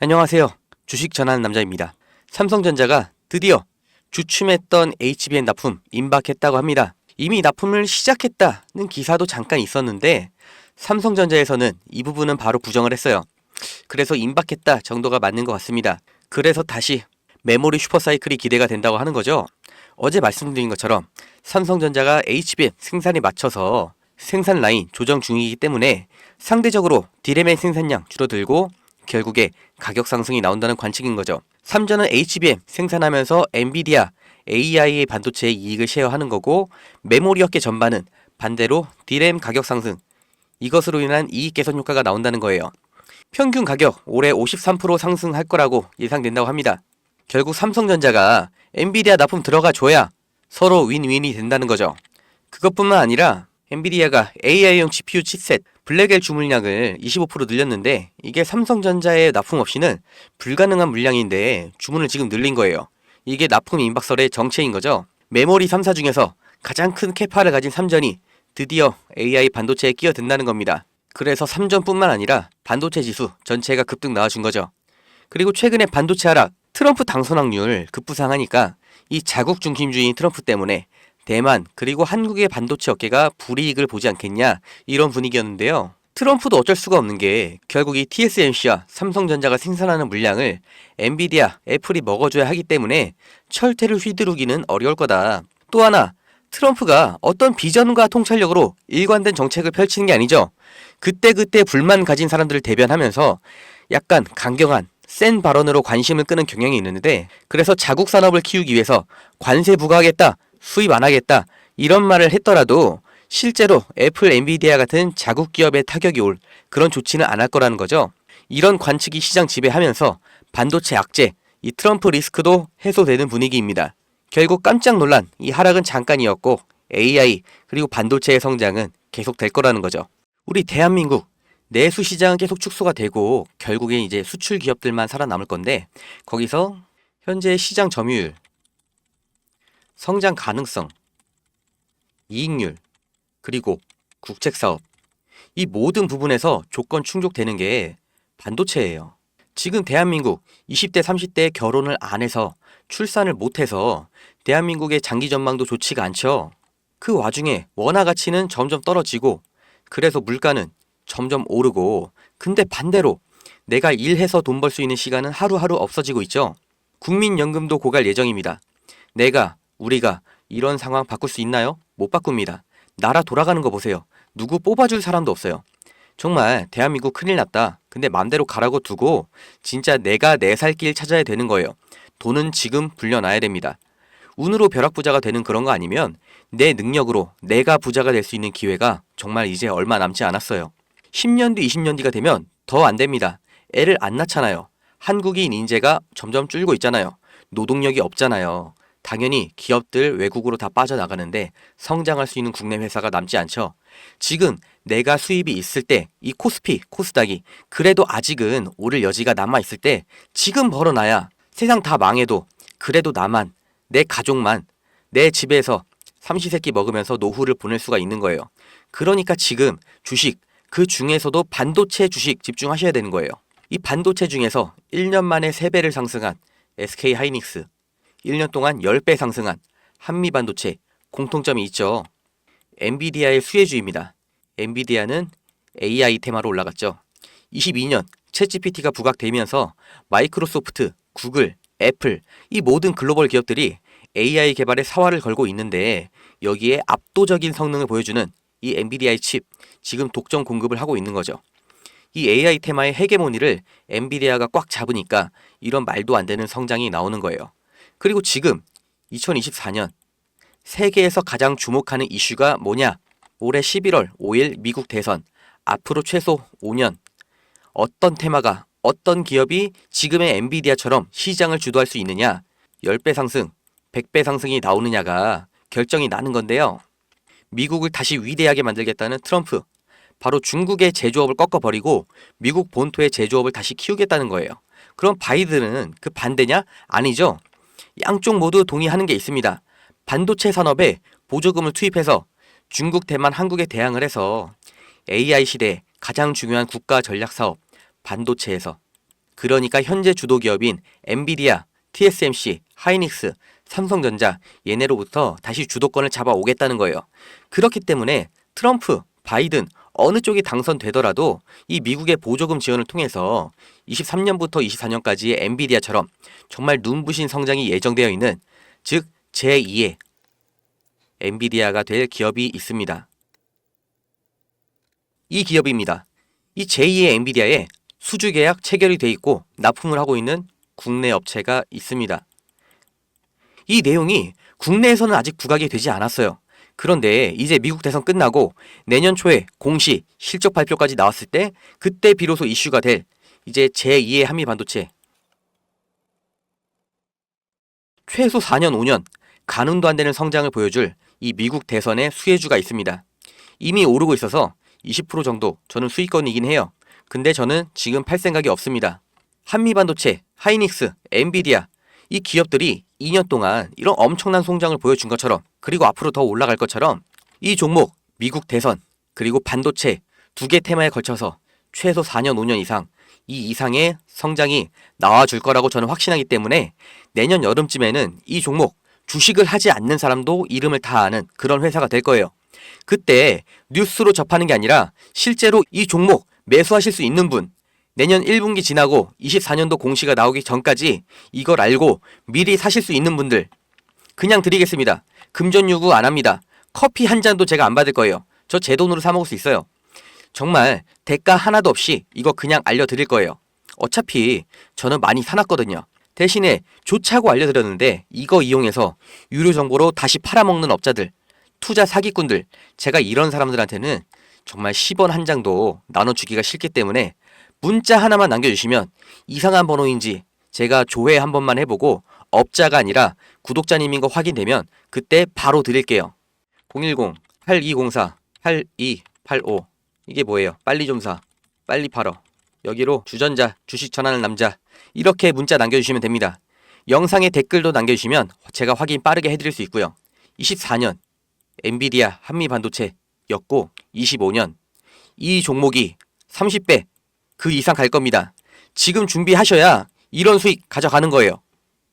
안녕하세요. 주식 전하는 남자입니다. 삼성전자가 드디어 주춤했던 HBM 납품 임박했다고 합니다. 이미 납품을 시작했다는 기사도 잠깐 있었는데 삼성전자에서는 이 부분은 바로 부정을 했어요. 그래서 임박했다 정도가 맞는 것 같습니다. 그래서 다시 메모리 슈퍼사이클이 기대가 된다고 하는 거죠. 어제 말씀드린 것처럼 삼성전자가 HBM 생산에 맞춰서 생산 라인 조정 중이기 때문에 상대적으로 디램의 생산량 줄어들고 결국에 가격 상승이 나온다는 관측인 거죠. 삼전은 HBM 생산하면서 엔비디아, AI 반도체의 이익을 쉐어하는 거고 메모리 업계 전반은 반대로 디램 가격 상승 이것으로 인한 이익 개선 효과가 나온다는 거예요. 평균 가격 올해 53% 상승할 거라고 예상된다고 합니다. 결국 삼성전자가 엔비디아 납품 들어가 줘야 서로 윈윈이 된다는 거죠. 그것뿐만 아니라 엔비디아가 AI용 GPU 칩셋 블랙엘 주문량을 25% 늘렸는데 이게 삼성전자의 납품 없이는 불가능한 물량인데 주문을 지금 늘린 거예요. 이게 납품 임박설의 정체인 거죠. 메모리 3사 중에서 가장 큰 캐파를 가진 삼전이 드디어 AI 반도체에 끼어든다는 겁니다. 그래서 삼전뿐만 아니라 반도체 지수 전체가 급등 나와준 거죠. 그리고 최근에 반도체 하락, 트럼프 당선 확률 급부상하니까 이 자국 중심주의인 트럼프 때문에 대만 그리고 한국의 반도체 업계가 불이익을 보지 않겠냐 이런 분위기였는데요. 트럼프도 어쩔 수가 없는 게 결국 이 TSMC와 삼성전자가 생산하는 물량을 엔비디아, 애플이 먹어줘야 하기 때문에 철퇴를 휘두르기는 어려울 거다. 또 하나 트럼프가 어떤 비전과 통찰력으로 일관된 정책을 펼치는 게 아니죠. 그때그때 불만 가진 사람들을 대변하면서 약간 강경한 센 발언으로 관심을 끄는 경향이 있는데 그래서 자국 산업을 키우기 위해서 관세 부과하겠다, 수입 안 하겠다 이런 말을 했더라도 실제로 애플, 엔비디아 같은 자국 기업에 타격이 올 그런 조치는 안 할 거라는 거죠. 이런 관측이 시장 지배하면서 반도체 악재, 이 트럼프 리스크도 해소되는 분위기입니다. 결국 깜짝 놀란 이 하락은 잠깐이었고 AI 그리고 반도체의 성장은 계속될 거라는 거죠. 우리 대한민국 내수 시장은 계속 축소가 되고 결국엔 이제 수출 기업들만 살아남을 건데 거기서 현재 시장 점유율, 성장 가능성, 이익률, 그리고 국책 사업 이 모든 부분에서 조건 충족되는 게 반도체예요. 지금 대한민국 20대 30대 결혼을 안 해서 출산을 못 해서 대한민국의 장기 전망도 좋지가 않죠. 그 와중에 원화 가치는 점점 떨어지고 그래서 물가는 점점 오르고 근데 반대로 내가 일해서 돈 벌 수 있는 시간은 하루하루 없어지고 있죠. 국민연금도 고갈 예정입니다. 내가 우리가 이런 상황 바꿀 수 있나요? 못 바꿉니다. 나라 돌아가는 거 보세요. 누구 뽑아줄 사람도 없어요. 정말 대한민국 큰일 났다. 근데 맘대로 가라고 두고 진짜 내가 내 살 길 찾아야 되는 거예요. 돈은 지금 불려놔야 됩니다. 운으로 벼락부자가 되는 그런 거 아니면 내 능력으로 내가 부자가 될 수 있는 기회가 정말 이제 얼마 남지 않았어요. 10년 뒤 20년 뒤가 되면 더 안 됩니다. 애를 안 낳잖아요. 한국인 인재가 점점 줄고 있잖아요. 노동력이 없잖아요. 당연히 기업들 외국으로 다 빠져나가는데 성장할 수 있는 국내 회사가 남지 않죠. 지금 내가 수입이 있을 때 이 코스피, 코스닥이 그래도 아직은 오를 여지가 남아 있을 때 지금 벌어놔야 세상 다 망해도 그래도 나만 내 가족만 내 집에서 삼시세끼 먹으면서 노후를 보낼 수가 있는 거예요. 그러니까 지금 주식 그 중에서도 반도체 주식 집중하셔야 되는 거예요. 이 반도체 중에서 1년 만에 3배를 상승한 SK 하이닉스, 1년 동안 10배 상승한 한미 반도체 공통점이 있죠. 엔비디아의 수혜주입니다. 엔비디아는 AI 테마로 올라갔죠. 22년 챗GPT가 부각되면서 마이크로소프트, 구글, 애플 이 모든 글로벌 기업들이 AI 개발에 사활을 걸고 있는데 여기에 압도적인 성능을 보여주는 이 엔비디아의 칩 지금 독점 공급을 하고 있는 거죠. 이 AI 테마의 헤게모니를 엔비디아가 꽉 잡으니까 이런 말도 안 되는 성장이 나오는 거예요. 그리고 지금 2024년 세계에서 가장 주목하는 이슈가 뭐냐? 올해 11월 5일 미국 대선 앞으로 최소 5년 어떤 테마가 어떤 기업이 지금의 엔비디아처럼 시장을 주도할 수 있느냐? 10배 상승, 100배 상승이 나오느냐가 결정이 나는 건데요. 미국을 다시 위대하게 만들겠다는 트럼프. 바로 중국의 제조업을 꺾어버리고 미국 본토의 제조업을 다시 키우겠다는 거예요. 그럼 바이든은 그 반대냐? 아니죠. 양쪽 모두 동의하는 게 있습니다. 반도체 산업에 보조금을 투입해서 중국, 대만, 한국에 대항을 해서 AI 시대 가장 중요한 국가 전략 사업 반도체에서 그러니까 현재 주도 기업인 엔비디아, TSMC, 하이닉스, 삼성전자 얘네로부터 다시 주도권을 잡아오겠다는 거예요. 그렇기 때문에 트럼프, 바이든 어느 쪽이 당선되더라도 이 미국의 보조금 지원을 통해서 23년부터 24년까지의 엔비디아처럼 정말 눈부신 성장이 예정되어 있는 즉 제2의 엔비디아가 될 기업이 있습니다. 이 기업입니다. 이 제2의 엔비디아에 수주 계약 체결이 돼 있고 납품을 하고 있는 국내 업체가 있습니다. 이 내용이 국내에서는 아직 부각이 되지 않았어요. 그런데 이제 미국 대선 끝나고 내년 초에 공시 실적 발표까지 나왔을 때 그때 비로소 이슈가 될 이제 제2의 한미 반도체 최소 4년 5년 가늠도 안 되는 성장을 보여줄 이 미국 대선의 수혜주가 있습니다. 이미 오르고 있어서 20% 정도 저는 수익권이긴 해요. 근데 저는 지금 팔 생각이 없습니다. 한미 반도체, 하이닉스, 엔비디아 이 기업들이 2년 동안 이런 엄청난 성장을 보여준 것처럼 그리고 앞으로 더 올라갈 것처럼 이 종목 미국 대선 그리고 반도체 두 개 테마에 걸쳐서 최소 4년 5년 이상 이 이상의 성장이 나와줄 거라고 저는 확신하기 때문에 내년 여름쯤에는 이 종목 주식을 하지 않는 사람도 이름을 다 아는 그런 회사가 될 거예요. 그때 뉴스로 접하는 게 아니라 실제로 이 종목 매수하실 수 있는 분 내년 1분기 지나고 24년도 공시가 나오기 전까지 이걸 알고 미리 사실 수 있는 분들 그냥 드리겠습니다. 금전 요구 안 합니다. 커피 한 잔도 제가 안 받을 거예요. 저 제 돈으로 사 먹을 수 있어요. 정말 대가 하나도 없이 이거 그냥 알려드릴 거예요. 어차피 저는 많이 사놨거든요. 대신에 좋자고 알려드렸는데 이거 이용해서 유료 정보로 다시 팔아먹는 업자들, 투자 사기꾼들, 제가 이런 사람들한테는 정말 10원 한 장도 나눠주기가 싫기 때문에 문자 하나만 남겨주시면 이상한 번호인지 제가 조회 한 번만 해보고 업자가 아니라 구독자님인 거 확인되면 그때 바로 드릴게요. 010-8204-8285 이게 뭐예요? 빨리 좀 사. 빨리 팔어. 여기로 주전자, 주식 전하는 남자 이렇게 문자 남겨주시면 됩니다. 영상에 댓글도 남겨주시면 제가 확인 빠르게 해드릴 수 있고요. 24년 엔비디아 한미반도체였고 25년 이 종목이 30배 그 이상 갈 겁니다. 지금 준비하셔야 이런 수익 가져가는 거예요.